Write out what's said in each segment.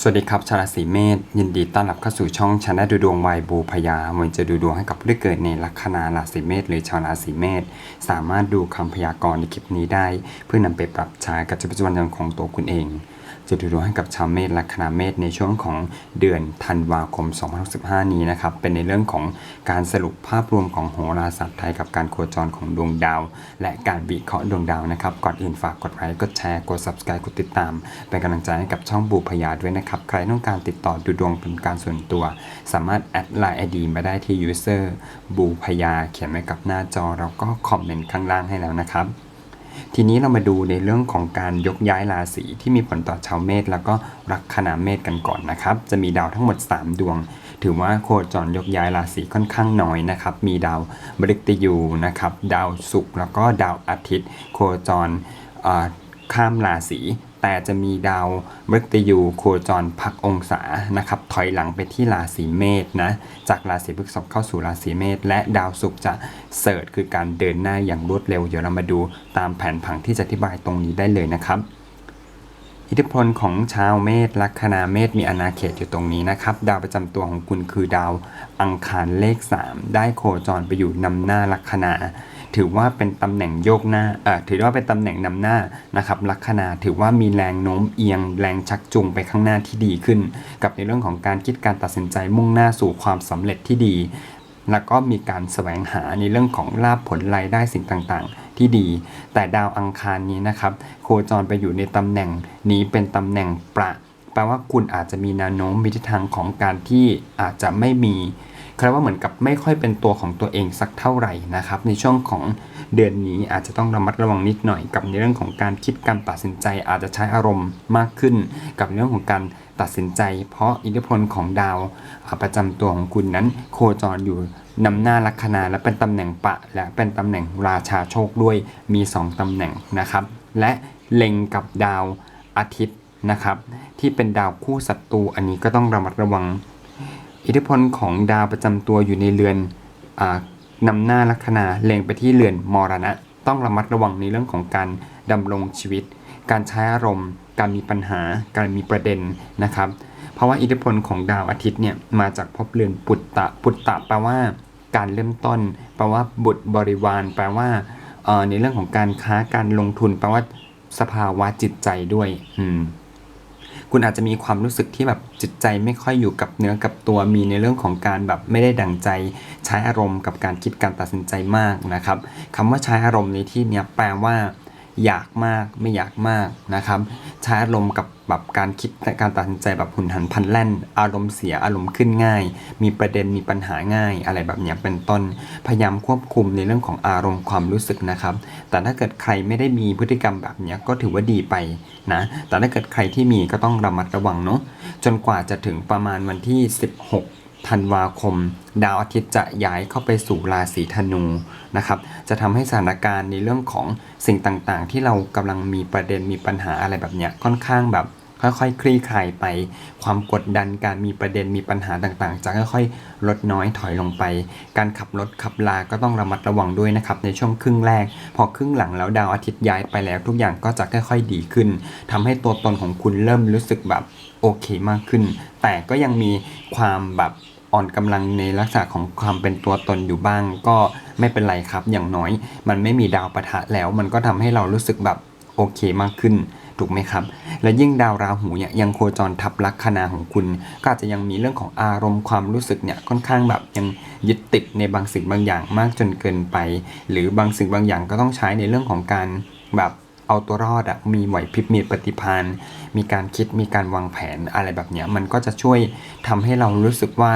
สวัสดีครับชาวราศีเมษยินดีต้อนรับเข้าสู่ช่องชาแนลดูดวงวายบูพยาวันจะดูดวงให้กับผู้ที่เกิดในลัคนาราศีเมษหรือชาวราศีเมษสามารถดูคำพยากรณ์ในคลิปนี้ได้ เพื่อนำไปปรับใช้กับชีวิตประจำวันของตัวคุณเอง จะดูดวงให้กับชาวเมษลัคนาเมษในช่วงของเดือนธันวาคม 2065 นี้นะครับ เป็นในเรื่องของการสรุปภาพรวมของโหราศาสตร์ไทยกับการโคจรของดวงดาว และการวิเคราะห์ดวงดาวนะครับ ก่อนอื่นฝากกดไลค์ กดแชร์ กด subscribe กดติดตาม เป็นกำลังใจให้กับช่องบูพยาด้วยนะครับ ใครต้องการติดต่อดูดวงเป็นการส่วนตัว สามารถแอดไลน์ ID มาได้ที่ user บูพยาเขียนไว้กับหน้าจอแล้วก็คอมเมนต์ข้างล่างให้แล้วนะครับ ทีนี้เรามาดูในเรื่องของการยกย้ายราศีที่มีผลต่อชาวเมษแล้วก็ลัคนาเมษกันก่อนนะครับ จะมีดาวทั้งหมด 3 ดวง ถือว่าโคจรยกย้ายราศีค่อนข้างน้อยนะครับ มีดาวมฤตยูนะครับ ดาวศุกร์แล้วก็ดาวอาทิตย์ โคจรข้ามราศี แต่จะมีดาวมฤตยูโคจรพักองศานะครับถอยหลังไปที่ราศีเมษนะจากราศีพฤษภเข้าสู่ราศีเมษและดาวศุกร์จะเสิร์ชคือการเดินหน้าอย่างรวดเร็ว เดี๋ยวเรามาดูตามแผนผังที่จะอธิบายตรงนี้ได้เลยนะครับ อิทธิพลของชาวเมษลัคนาเมษมีอาณาเขตอยู่ตรงนี้นะครับ ดาวประจำตัวของคุณคือดาวอังคารเลข 3 ได้โคจรไปอยู่นำหน้าลัคนา ถือว่าเป็นตำแหน่งโยกหน้าเอ่อถือว่าเป็นตำแหน่งนำหน้านะครับลัคนาถือว่ามีแรงโน้มเอียง แรงชักจูงไปข้างหน้าที่ดีขึ้น กับในเรื่องของการคิดการตัดสินใจมุ่งหน้าสู่ความสำเร็จที่ดี แล้วก็มีการแสวงหาในเรื่องของลาภผลรายได้สิ่งต่างๆ ที่ดี แต่ดาวอังคารนี้นะครับโคจรไปอยู่ในตำแหน่งนี้เป็นตำแหน่งประแปลว่าคุณอาจจะมีแนวโน้มมีทิศทางของการที่อาจจะไม่มี คือว่าเหมือนกับไม่ค่อยเป็นตัวของตัวเองสักเท่าไหร่นะครับ ในช่วงของเดือนนี้อาจจะต้องระมัดระวังนิดหน่อยกับในเรื่องของการคิดการตัดสินใจ อาจจะใช้อารมณ์มากขึ้น กับเรื่องของการตัดสินใจ เพราะอิทธิพลของดาวประจำตัวของคุณนั้น โคจรอยู่นำหน้าลัคนาและเป็นตำแหน่งปะ และเป็นตำแหน่งราชาโชคด้วยมี 2ตำแหน่งนะครับ และเล็งกับดาวอาทิตย์นะครับ ที่เป็นดาวคู่ศัตรูอันนี้ก็ต้องระมัดระวัง อิทธิพลของดาวประจำตัวอยู่ในเรือนอนำหน้าลัคนาเล็งไปที่เรือนมรณะ ต้องระมัดระวังในเรื่องของการดำรงชีวิต การใช้อารมณ์ การมีปัญหา การมีประเด็นนะครับ เพราะว่าอิทธิพลของดาวอาทิตย์เนี่ยมาจากภพเรือนปุตตะปุตตะแปลว่า การเริ่มต้น แปลว่าบุตรบริวาร แปลว่าในเรื่องของการค้าการลงทุน แปลว่าสภาวะจิตใจด้วย อืม คุณอาจจะมีความรู้สึกที่แบบจิตใจไม่ค่อยอยู่กับเนื้อกับตัวมีในเรื่องของการแบบไม่ได้ดั่งใจใช้อารมณ์กับการคิดการตัดสินใจมากนะครับคำว่าใช้อารมณ์ในที่นี้แปลว่า อยากมากไม่อยากมากนะครับใช้อารมณ์กับแบบการคิดการตัดสินใจแบบหุนหันพลันแล่น อารมณ์เสียอารมณ์ขึ้นง่าย มีประเด็นมีปัญหาง่าย อะไรแบบเนี้ยเป็นต้นพยายามควบคุมในเรื่องของอารมณ์ความรู้สึกนะครับ แต่ถ้าเกิดใครไม่ได้มีพฤติกรรมแบบเนี้ยก็ถือว่าดีไปนะแต่ถ้าเกิดใครที่มีก็ต้องระมัดระวังเนาะจนกว่าจะถึงประมาณวันที่ 16 ธันวาคม ดาวอาทิตย์จะย้ายเข้าไปสู่ราศีธนูนะครับ จะทำให้สถานการณ์ในเรื่องของสิ่งต่างๆ ที่เรากำลังมีประเด็นมีปัญหาอะไรแบบเนี้ยค่อนข้างแบบค่อยๆ คลี่คลายไป ความกดดันการมีประเด็นมีปัญหาต่างๆ จะค่อยๆ ลดน้อยถอยลงไป การขับรถขับลา ก็ต้องระมัดระวังด้วยนะครับในช่วงครึ่งแรก พอครึ่งหลังแล้วดาวอาทิตย์ย้ายไปแล้ว ทุกอย่างก็จะค่อยๆ ดีขึ้นทำให้ตัวตนของคุณเริ่มรู้สึกแบบโอเคมากขึ้น แต่ก็ยังมีความแบบ อ่อนกำลังในลักษณะของความเป็นตัวตนอยู่บ้าง ก็ไม่เป็นไรครับ อย่างน้อย มันไม่มีดาวปะทะแล้ว มันก็ทำให้เรารู้สึกแบบโอเคมากขึ้นถูกไหมครับ และยิ่งดาวราหูเนี่ยยังโคจรทับลัคนาของคุณ ก็อาจจะยังมีเรื่องของอารมณ์ความรู้สึกเนี่ยค่อนข้างแบบยังยึดติดในบางสิ่งบางอย่างมากจนเกินไป หรือบางสิ่งบางอย่างก็ต้องใช้ในเรื่องของการแบบเอาตัวรอดอะมีไหวพริบมีปฏิภาณมีการคิดมีการวางแผนอะไรแบบเนี้ยมันก็จะช่วยทำให้เรารู้สึกว่า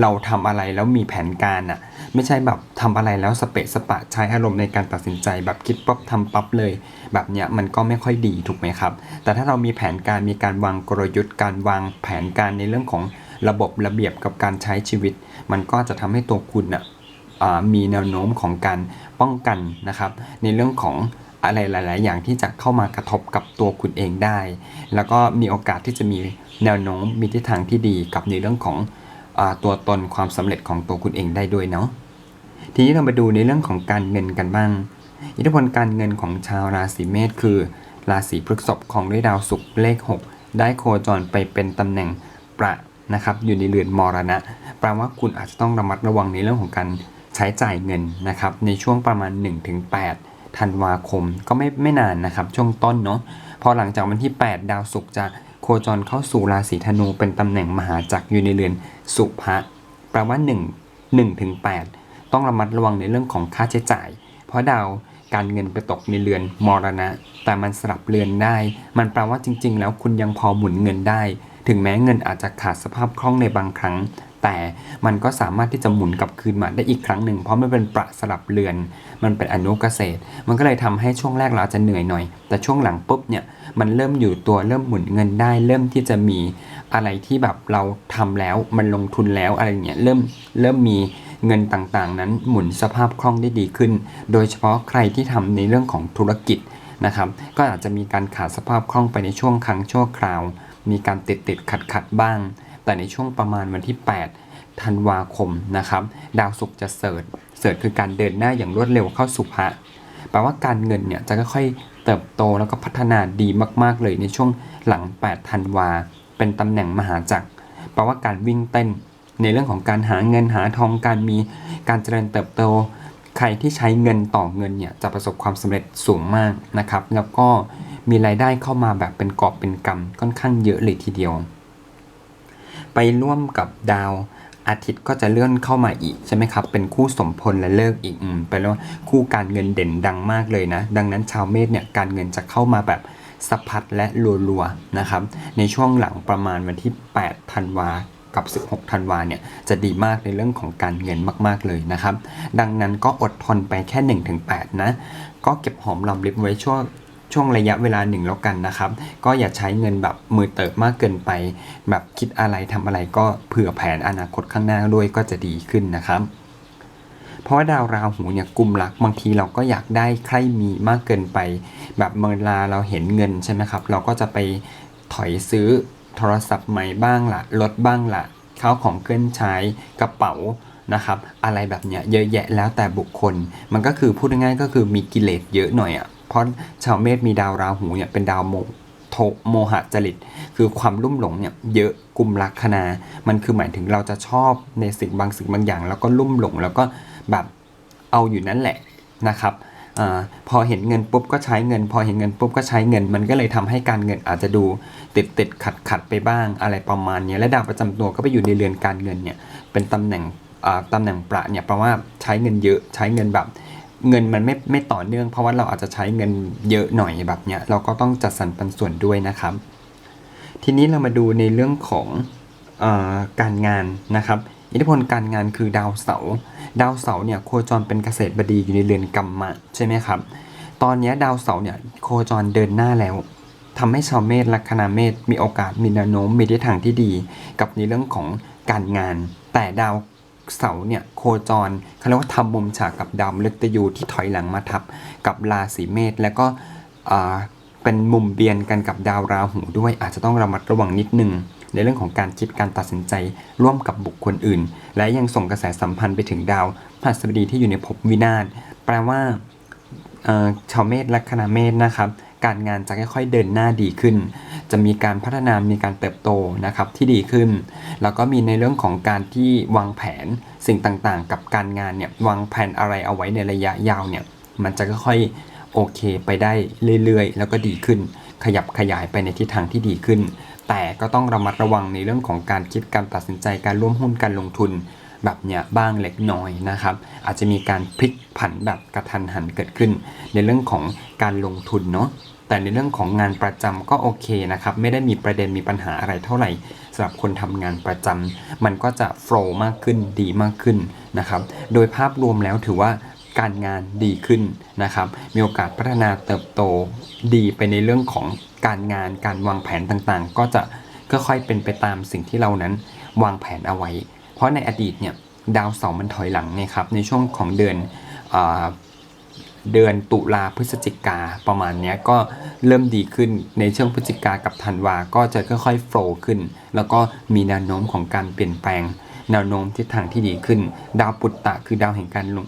เราทำอะไรแล้วมีแผนการอะไม่ใช่แบบทำอะไรแล้วสเปะสปะใช้อารมณ์ในการตัดสินใจ แบบคิดปั๊บทำปั๊บเลย แบบเนี้ยมันก็ไม่ค่อยดีถูกไหมครับ แต่ถ้าเรามีแผนการมีการวางกลยุทธ์ การวางแผนการในเรื่องของระบบระเบียบกับการใช้ชีวิต มันก็จะทำให้ตัวคุณอะอ่ามีแนวโน้มของการป้องกันนะครับ ในเรื่องของอะไรหลาย ๆ อย่างที่จะเข้ามากระทบกับตัวคุณเองได้ แล้วก็มีโอกาสที่จะมีแนวโน้มมีทิศทางที่ดีกับในเรื่องของ ตัวตนความสำเร็จของตัวคุณเองได้ด้วยเนาะทีนี้เรามาดูในเรื่องของการเงินกันบ้าง อิทธิพลการเงินของชาวราศีเมษคือ ราศีพฤษภของด้วยดาวศุกร์เลข 6 ได้โคจรไปเป็นตำแหน่งประนะครับอยู่ในเรือนมรณะแปลว่าคุณอาจจะต้องระมัดระวังในเรื่องของการใช้จ่ายเงินนะครับในช่วงประมาณ 1-8ธันวาคมก็ไม่ไม่นานนะครับช่วงต้นเนาะพอหลังจากวันที่ 8 ดาวศุกร์จะ จรเข้าสู่ราศีธนูเป็นตำแหน่งมหาจักรอยู่ในเรือนสุภะแปลว่า1 1ถึง8ต้องระมัดระวังในเรื่องของค่าใช้จ่าย เพราะดาวการเงินไปตกในเรือนมรณะ แต่มันสลับเรือนได้ มันแปลว่าจริง ๆ แล้วคุณยังพอหมุนเงินได้ ถึงแม้เงินอาจจะขาดสภาพคล่องในบางครั้ง แต่มันก็สามารถที่จะหมุนกลับคืนมาได้อีกครั้งหนึ่งเพราะมันเป็นประสลับเรือน มันเป็นอนุเกษตร มันก็เลยทำให้ช่วงแรกเราจะเหนื่อยหน่อย แต่ช่วงหลังปุ๊บเนี่ยมันเริ่มอยู่ตัวเริ่มหมุนเงินได้ เริ่มที่จะมีอะไรที่แบบเราทำแล้วมันลงทุนแล้วอะไรเงี้ยเริ่มเริ่มมีเงินต่างๆ นั้นหมุนสภาพคล่องได้ดีขึ้น โดยเฉพาะใครที่ทำในเรื่องของธุรกิจนะครับ ก็อาจจะมีการขาดสภาพคล่องไปในช่วงครั้งชั่วคราว มีการติดติดขัดขัดบ้าง แต่ในช่วงประมาณวันที่ 8 ธันวาคมนะครับดาวศุกร์จะเสริฐเสริฐคือการเดินหน้าอย่างรวดเร็วเข้าสู่พระแปลว่าการเงินเนี่ยจะค่อยๆเติบโตแล้วก็พัฒนาดีมากๆเลยในช่วงหลัง 8 ธันวา เป็นตำแหน่งมหาจักรแปลว่าการวิ่งเต้น ในเรื่องของการหาเงินหาทองการมีการเจริญเติบโต ใครที่ใช้เงินต่อเงินเนี่ยจะประสบความสำเร็จสูงมากนะครับ แล้วก็มีรายได้เข้ามาแบบเป็นกอบเป็นกำค่อนข้างเยอะเลยทีเดียว ไปร่วมกับดาวอาทิตย์ก็จะเลื่อนเข้ามาอีกใช่ไหมครับ เป็นคู่สมพลและเลิกอีกอืมไปแล้วาคู่การเงินเด่นดังมากเลยนะ ดังนั้นชาวเมษเนี่ยการเงินจะเข้ามาแบบสะพัดและรัวๆนะครับ ในช่วงหลังประมาณวันที่8ธันวากับ 16 ธันวาเนี่ยจะดีมากในเรื่องของการเงินมาก ๆ เลยนะครับ ดังนั้นก็อดทนไปแค่ 1-8 นะ ก็เก็บหอมรอมริบไว้ช่วง ช่วงระยะเวลาหนึ่งแล้วกันนะครับ ก็อย่าใช้เงินแบบมือเติบมากเกินไป แบบคิดอะไรทำอะไรก็เผื่อแผนอนาคตข้างหน้าด้วยก็จะดีขึ้นนะครับเพราะว่าดาวราหูเนี่ยกลุ่มรักบางทีเราก็อยากได้ใครมีมากเกินไป แบบเมื่อเวลาเราเห็นเงินใช่ไหมครับ เราก็จะไปถอยซื้อโทรศัพท์ใหม่บ้างละรถบ้างละข้าวของเครื่องใช้กระเป๋านะครับ อะไรแบบเนี้ยเยอะแยะแล้วแต่บุคคล มันก็คือพูดง่ายๆก็คือมีกิเลสเยอะหน่อยอะ่ะ เพราะชาวเมษมีดาวราหูเนี่ยเป็นดาวโมโทโมหะจริต คือความลุ่มหลงเนี่ยเยอะกลุ่มลักคนามันคือหมายถึงเราจะชอบในสิ่งบางสิ่งบางอย่าง แล้วก็ลุ่มหลงแล้วก็แบบเอาอยู่นั่นแหละนะครับอพอเห็นเงินปุ๊บก็ใช้เงิน พอเห็นเงินปุ๊บก็ใช้เงิน มันก็เลยทำให้การเงินอาจจะดูติดติดขัดขัดไปบ้างอะไรประมาณนี้และดาวประจำตัวก็ไปอยู่ในเรือนการเงินเนี่ยเป็นตำแหน่งอ่าตำแหน่งประเนี่ยแปลว่าใช้เงินเยอะใช้เงินแบบ เงินมันไม่ไม่ต่อเนื่อง เพราะว่าเราอาจจะใช้เงินเยอะหน่อยแบบเนี้ยเราก็ต้องจัดสรรปันส่วนด้วยนะครับ ทีนี้เรามาดูในเรื่องของออการงานนะครับ อิทธิพลการงานคือดาวเสาร์ดาวเสาร์เนี่ยโคจรเป็นเกษตรบดีอยู่ในเรือนกรรมะใช่ไหมครับตอนนี้ดาวเสาร์เนี่ยโคจรเดินหน้าแล้วทำให้ชาวเมษลัคนาเมษมีโอกาสมีแนวโน้มมีทิศทางที่ดี กับในเรื่องของการงาน แต่ดาว เสาร์เนี่ยโคจรเขาเรียกว่าทำมุมฉากกับดาวมฤตยูที่ถอยหลังมาทับกับราศีเมษแล้วก็เป็นมุมเบียนกันกับดาวราหูด้วย อาจจะต้องระมัดระวังนิดนึงในเรื่องของการคิดการตัดสินใจร่วมกับบุคคลอื่น และยังส่งกระแสสัมพันธ์ไปถึงดาวพฤหัสบดีที่อยู่ในภพวินาศแปลว่าชาวเมษและคณะเมษนะครับ การงานจะค่อยๆเดินหน้าดีขึ้น จะมีการพัฒนามีการเติบโตนะครับที่ดีขึ้น แล้วก็มีในเรื่องของการที่วางแผนสิ่งต่างๆ กับการงานเนี่ยวางแผนอะไรเอาไว้ในระยะยาวเนี่ยมันจะค่อยๆโอเคไปได้เรื่อยๆ แล้วก็ดีขึ้น ขยับขยายไปในทิศทางที่ดีขึ้น แต่ก็ต้องระมัดระวังในเรื่องของการคิดการตัดสินใจการร่วมหุ้นการลงทุน แบบเนี้ยบ้างเล็กน้อยนะครับ อาจจะมีการพลิกผันแบบกระทันหันเกิดขึ้น ในเรื่องของการลงทุนเนาะแต่ในเรื่องของงานประจำก็โอเคนะครับ ไม่ได้มีประเด็นมีปัญหาอะไรเท่าไหร่สำหรับคนทำงานประจำมันก็จะโฟล์มากขึ้นดีมากขึ้นนะครับ โดยภาพรวมแล้วถือว่าการงานดีขึ้นนะครับ มีโอกาสพัฒนาเติบโตดีไปในเรื่องของการงานการวางแผนต่างๆ ก็จะค่อยๆเป็นไปตามสิ่งที่เรานั้นวางแผนเอาไว้ ราะในอดีตเนี่ยดาวเสาร์มันถอยหลังไงครับในช่วงของเดือนอเดือนตุลาพฤศจิกาประมาณนี้ก็เริ่มดีขึ้นในช่วงพฤศจิกากับธันวาก็จะค่อยๆโฟล์ขึ้น แล้วก็มีแนวโน้มของการเปลี่ยนแปลง แนวโน้มทิศทางที่ดีขึ้น ดาวปุตตะคือดาวแห่งการลง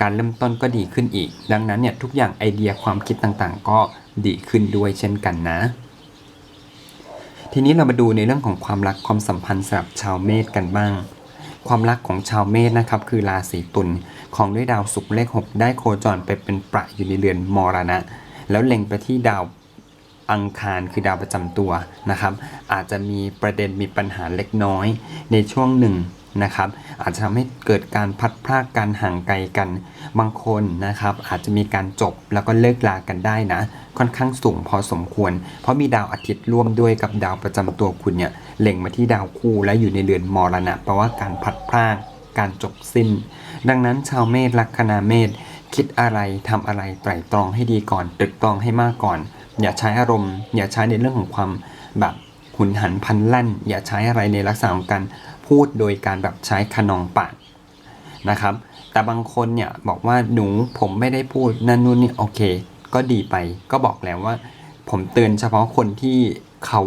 การเริ่มต้นก็ดีขึ้นอีก ดังนั้นเนี่ยทุกอย่างไอเดียความคิดต่างๆ ก็ดีขึ้นด้วยเช่นกันนะ ทีนี้เรามาดูในเรื่องของความรักความสัมพันธ์สำหรับชาวเมษกันบ้าง ความรักของชาวเมษนะครับคือราศีตุลของด้วยดาวศุกร์เลข 6 ได้โคจรไปเป็นประอยู่ในเรือนมรณะ แล้วเล็งไปที่ดาวอังคารคือดาวประจำตัวนะครับ อาจจะมีประเด็นมีปัญหาเล็กน้อย ในช่วงหนึ่ง นะครับ อาจจะทำให้เกิดการพัดพรากการห่างไกลกันบางคนนะครับ อาจจะมีการจบแล้วก็เลิกลากันได้นะ ค่อนข้างสูงพอสมควร เพราะมีดาวอาทิตย์ร่วมด้วยกับดาวประจำตัวคุณเนี่ยเล็งมาที่ดาวคู่และอยู่ในเรือนมรณะแปลว่าการพัดพรากการจบสิ้น ดังนั้นชาวเมษลัคนาเมษคิดอะไรทำอะไรไตร่ตรองให้ดีก่อนตรึกตรองให้มากก่อน อย่าใช้อารมณ์ อย่าใช้ในเรื่องของความแบบหุนหันพันแล่น อย่าใช้อะไรในลักษณะของการ พูดโดยการแบบใช้ขนองปากนะครับ แต่บางคนเนี่ยบอกว่าหนูผมไม่ได้พูดนั่นนู่นนี่โอเค ก็ดีไป ก็บอกแล้วว่า ผมเตือนเฉพาะคนที่เขา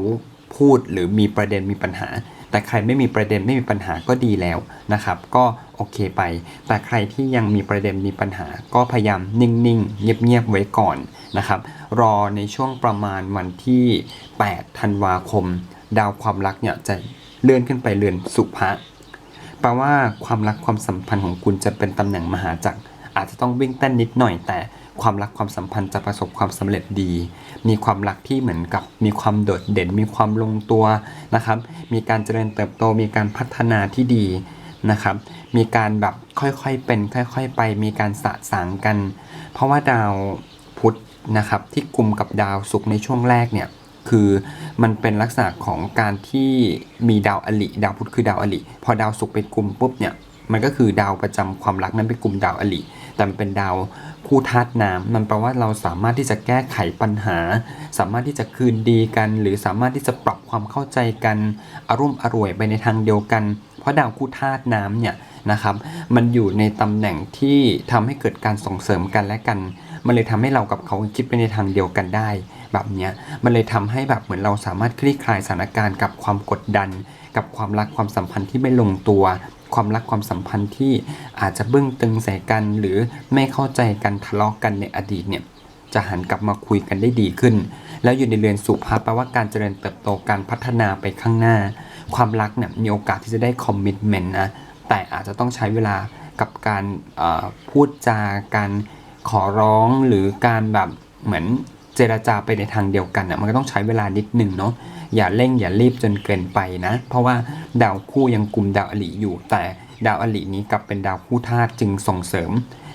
พูดหรือมีประเด็นมีปัญหา แต่ใครไม่มีประเด็นไม่มีปัญหาก็ดีแล้วนะครับ ก็โอเคไป แต่ใครที่ยังมีประเด็นมีปัญหา ก็พยายามนิ่งๆเงียบๆไว้ก่อนนะครับ รอในช่วงประมาณวันที่ 8 ธันวาคม ดาวความรักเนี่ยจะ เลื่อนขึ้นไปเรือนสุภะแปลว่าความรักความสัมพันธ์ของคุณจะเป็นตำแหน่งมหาจักรอาจจะต้องวิ่งเต้นนิดหน่อย แต่ความรักความสัมพันธ์จะประสบความสำเร็จดี มีความรักที่เหมือนกับมีความโดดเด่น มีความลงตัวนะครับ มีการเจริญเติบโต มีการพัฒนาที่ดีนะครับ มีการแบบค่อยๆเป็น ค่อยๆไป มีการสะสางกัน เพราะว่าดาวพุธนะครับที่กลุ่มกับดาวศุกร์ในช่วงแรกเนี่ย คือมันเป็นลักษณะของการที่มีดาวอลิดาวพุธคือดาวอลิพอดาวศุกร์ไปกลุ่มปุ๊บเนี่ยมันก็คือดาวประจำความรักนั้นไปกลุ่มดาวอลิแต่มันเป็นดาวคู่ธาตุน้ำมันแปลว่าเราสามารถที่จะแก้ไขปัญหา สามารถที่จะคืนดีกัน หรือสามารถที่จะปรับความเข้าใจกันอารมณ์อร่วยไปในทางเดียวกัน ราะดาวคู่ธาตุน้ำเนี่ยนะครับมันอยู่ในตำแหน่งที่ทำให้เกิดการส่งเสริมกันและกัน มันเลยทำให้เรากับเขาคิดไปในทางเดียวกันได้ แบบเนี้ยมันเลยทำให้แบบเหมือนเราสามารถคลี่คลายสถานการณ์กับความกดดัน กับความรักความสัมพันธ์ที่ไม่ลงตัว ความรักความสัมพันธ์ที่อาจจะเบึ้งตึงใส่กัน หรือไม่เข้าใจกันทะเลาะกันในอดีตเนี่ยจะหันกลับมาคุยกันได้ดีขึ้น แล้วอยู่ในเรือนสุภาพแปลว่าการเจริญเติบโตการพัฒนาไปข้างหน้า ความรักเนี่ยมีโอกาสที่จะได้คอมมิชเมนต์นะแต่อาจจะต้องใช้เวลากับการพูดจาการขอร้องหรือการแบบเหมือนเจราจาไปในทางเดียวกันอะมันก็ต้องใช้เวลานิดหนึ่งเนาะอย่าเร่งอย่ารีบจนเกินไปนะ เพราะว่าดาวคู่ยังกลุ่มดาวอลิอยู่ แต่ดาวอลินี้กลับเป็นดาวคู่ธาตุจึงส่งเสริม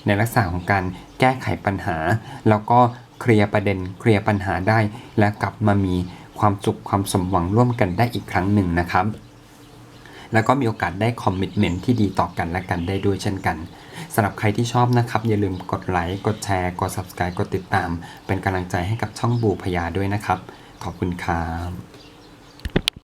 ในลักษณะของการแก้ไขปัญหา แล้วก็เคลียร์ประเด็นเคลียร์ปัญหาได้และกลับมามี ความสุขความสมหวังร่วมกันได้อีกครั้งหนึ่งนะครับ แล้วก็มีโอกาสได้คอมมิชเมนต์ที่ดีต่อกันและกันได้ด้วยเช่นกันสำหรับใครที่ชอบนะครับ อย่าลืมกดไลค์กดแชร์กด subscribe กดติดตาม เป็นกำลังใจให้กับช่องบูพยาด้วยนะครับ ขอบคุณครับ